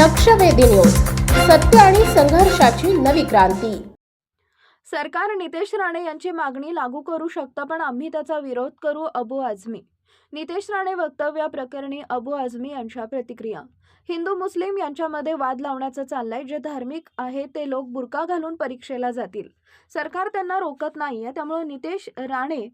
लक्षवेधी न्यूज. सत्य आणि संघर्षाची नवी क्रांती. सरकार नितेश राणे यांची मागणी लागू करू शकतं पण आम्ही त्याचा विरोध करू अबू आझमी. नितेश राणे वक्तव्याप्रकरणी अबू आझमी यांच्या प्रतिक्रिया. हिंदू मुस्लिम यांच्यामध्ये वाद लावण्याचं चाललंय जे धार्मिक आहे ते लोक बुरका घालून परीक्षेला जातील. सरकार त्यांना रोकत नाहीये त्यामुळे नितेश राणे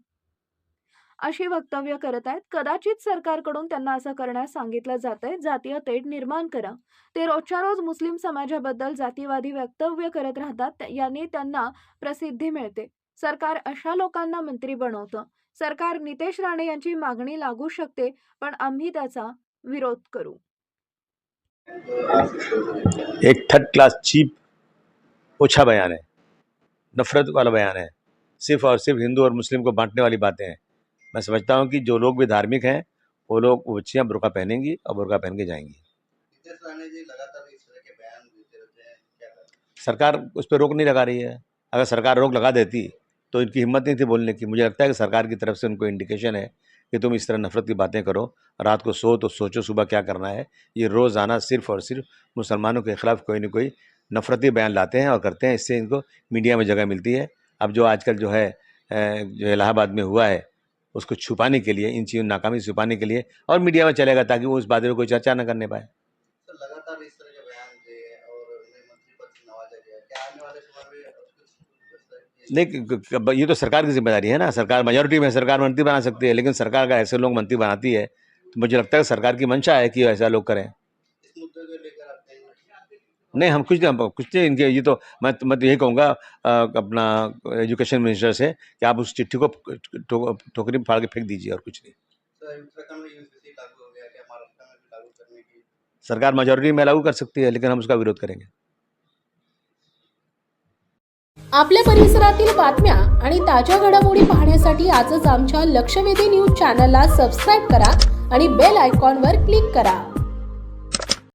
अशी वक्तव्य करत आहेत. कदाचित सरकारकडून त्यांना असं करण्यास सांगितलं जातंय जातीय तेढ निर्माण करा. ते रोजच्या रोज मुस्लिम समाजाबद्दल जातीवादी वक्तव्य करत राहतात. यांनी त्यांना प्रसिद्धी मिळते. सरकार अशा लोकांना मंत्री बनवतं. सरकार नितेश राणे यांची मागणी लागू शकते पण आम्ही त्याचा विरोध करू. एक थर्ड क्लास चीप ओछा बयान है. नफरत वाला बयान है. सिर्फ और सिर्फ हिंदू और मुस्लिम को बांटने वाली बातें हैं. मैं समझता हूँ कि जो लोग भी धार्मिक हैं वो लोग वो बच्चियाँ बुरका पहनेंगी और बुरका पहन के जाएँगी। सरकार उस पर रोक नहीं लगा रही है। अगर सरकार रोक लगा देती तो इनकी हिम्मत नहीं थी बोलने की। मुझे लगता है कि सरकार की तरफ़ से उनको इंडिकेशन है कि तुम इस तरह नफरत की बातें करो रात को सो तो सोचो सुबह क्या करना है। ये रोज़ाना सिर्फ़ और सिर्फ़ मुसलमानों के खिलाफ कोई ना कोई नफरती बयान लाते हैं और करते हैं। इससे इनको मीडिया में जगह मिलती है। अब जो आजकल जो है जो इलाहाबाद में हुआ है उसको छुपाने के लिए इन चीज़ों नाकामी छुपाने के लिए और मीडिया में चलेगा ताकि वो उस बात कोई चर्चा न करने पाए। नहीं ये तो सरकार की ज़िम्मेदारी है ना। सरकार मेजोरिटी में सरकार मंत्री बना सकती है लेकिन सरकार का ऐसे लोग मंत्री बनाती है तो मुझे लगता है सरकार की मंशा है कि ऐसा लोग करें। नहीं हम कुछ नहीं हम कुछ नहीं इनके ये तो मैं मैं तो यही कहूँगा अपना एजुकेशन मिनिस्टर से कि आप उस चिट्ठी को ठोकरी में फाड़ के फेंक दीजिए और कुछ नहीं। सर उत्तराखंड में यूनिवर्सिटी लागू हो गया क्या? महाराष्ट्र में भी लागू करने की? सरकार मेजोरिटी में लागू कर सकती है लेकिन हम उसका विरोध करेंगे। आपल्या परिसरातील बातम्या आणि ताज्या घडामोडी पाहण्यासाठी आजच आमच्या लक्षवेधी न्यूज़ चॅनलला सबस्क्राईब करा आणि बेल आयकॉनवर क्लिक करा.